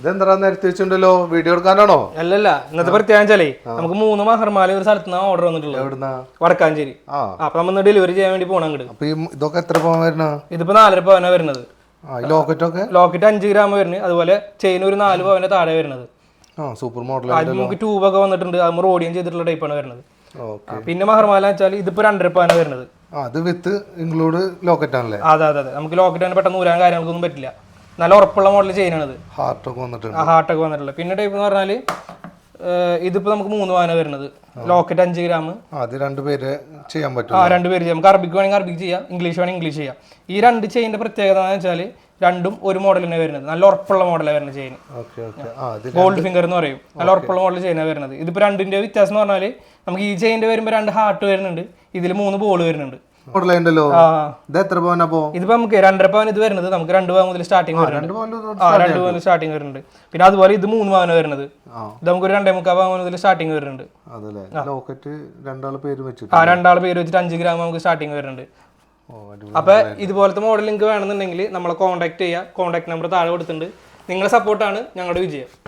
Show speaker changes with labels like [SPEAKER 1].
[SPEAKER 1] ഇതെന്താ നേരത്തെ വെച്ചിട്ടുണ്ടല്ലോ? വീഡിയോ എടുക്കാനാണോ?
[SPEAKER 2] അല്ലല്ല ഇന്നത്തെ പ്രത്യേകം നമുക്ക് മൂന്ന് മഹർമാല ഒരു സ്ഥലത്ത് നിന്നാണ് ഓർഡർ വന്നിട്ടുള്ളത്.
[SPEAKER 1] എവിടുന്നാ?
[SPEAKER 2] വടക്കാഞ്ചേരി. അപ്പൊ നമ്മൾ ഡെലിവറി ചെയ്യാൻ വേണ്ടി പോണം അങ്ങോട്ട്
[SPEAKER 1] അപ്പൊ ഈ ഇതൊക്കെ എത്ര പവൻ വരുന്ന?
[SPEAKER 2] ഇതിപ്പോ നാലര പവന വരുന്നത്.
[SPEAKER 1] ലോക്കറ്റൊക്കെ?
[SPEAKER 2] ലോക്കറ്റ് അഞ്ച് ഗ്രാം വരുന്നത് അതുപോലെ ചെയിൻ ഒരു നാല് പവന്റെ താഴെ വരുന്നത്.
[SPEAKER 1] സൂപ്പർ മോഡൽ
[SPEAKER 2] അതിൽ നമുക്ക് ട്യൂബൊക്കെ വന്നിട്ടുണ്ട്. അത് റോഡിയം ചെയ്തിട്ടുള്ള ടൈപ്പാണ് വരുന്നത്. പിന്നെ മഹർമാല വെച്ചാൽ ഇതിപ്പോ രണ്ടര പവന വരുന്നത്.
[SPEAKER 1] അത് വിത്ത് ഇൻക്ലൂഡ് ലോക്കറ്റ് ആണല്ലേ?
[SPEAKER 2] അതെ അതെ അതെ. നമുക്ക് ലോക്കറ്റ് ആണ് പെട്ടെന്ന് ഊരാൻ കാര്യങ്ങൾക്കൊന്നും പറ്റില്ല. നല്ല ഉറപ്പുള്ള മോഡൽ ചെയിനാണിത്
[SPEAKER 1] ഹാർട്ടൊക്കെ വന്നിട്ടുണ്ട്.
[SPEAKER 2] ഹാർട്ടൊക്കെ വന്നിട്ടുള്ളത്. പിന്നെ ടൈപ്പ് എന്ന് പറഞ്ഞാൽ ഇതിപ്പോ നമുക്ക് മൂന്ന് പവന വരുന്നത്. ലോക്കറ്റ് അഞ്ച് ഗ്രാം
[SPEAKER 1] അത് രണ്ടുപേര് ചെയ്യാൻ പറ്റും
[SPEAKER 2] ആ രണ്ടുപേര് ചെയ്യാം. നമുക്ക് അറബിക്ക് വേണമെങ്കിൽ അറബിക്ക് ചെയ്യാം ഇംഗ്ലീഷ് വേണമെങ്കിൽ ഇംഗ്ലീഷ് ചെയ്യാം. ഈ രണ്ട് ചെയിന്റെ പ്രത്യേകത എന്ന് വെച്ചാൽ രണ്ടും ഒരു മോഡൽ തന്നെ വരുന്നത്. നല്ല ഉറപ്പുള്ള മോഡലാണ് വരുന്നത് ചെയിൻ ഗോൾഡ് ഫിംഗർ എന്ന് പറയും. നല്ല ഉറപ്പുള്ള മോഡൽ ചെയിനാണ് വരുന്നത്. ഇതിപ്പോൾ രണ്ടിന്റെ വ്യത്യാസം എന്ന് പറഞ്ഞാൽ നമുക്ക് ഈ ചെയിന്റെ വരുമ്പോൾ രണ്ട് ഹാർട്ട് വരുന്നുണ്ട്. ഇതിൽ മൂന്ന് ബോൾ വരുന്നുണ്ട്. ആ.
[SPEAKER 1] ഇത് എത്ര പോകാൻ അപ്പോ?
[SPEAKER 2] നമുക്ക് രണ്ടര പവൻ ഇത് വരുന്നത്. നമുക്ക് രണ്ട് പവൻ മുതൽ സ്റ്റാർട്ടിംഗ് വരുന്നുണ്ട്.
[SPEAKER 1] രണ്ട്
[SPEAKER 2] പവൻ സ്റ്റാർട്ടിംഗ് വരുന്നുണ്ട്. പിന്നെ അതുപോലെ ഇത് മൂന്ന് പവന വരുന്നത്. ഇത് നമുക്ക് ഒരു രണ്ടേ മുക്കാൽ പവൻ മുതൽ സ്റ്റാർട്ടിംഗ് വരുന്നുണ്ട്.
[SPEAKER 1] ലോക്കറ്റ് രണ്ടാൾ പേര് വെച്ചിട്ട്.
[SPEAKER 2] ആ രണ്ടാൾ പേര് വെച്ചിട്ട് അഞ്ച് ഗ്രാം നമുക്ക് സ്റ്റാർട്ടിംഗ് വരുന്നുണ്ട്. അപ്പൊ ഇതുപോലത്തെ മോഡൽ നിങ്ങൾക്ക് വേണമെന്നുണ്ടെങ്കിൽ നമ്മളെ കോൺടാക്ട് ചെയ്യുക കോൺടാക്ട് നമ്പർ താഴെ കൊടുത്തിട്ടുണ്ട്. നിങ്ങളുടെ സപ്പോർട്ടാണ് ഞങ്ങളുടെ വിജയം.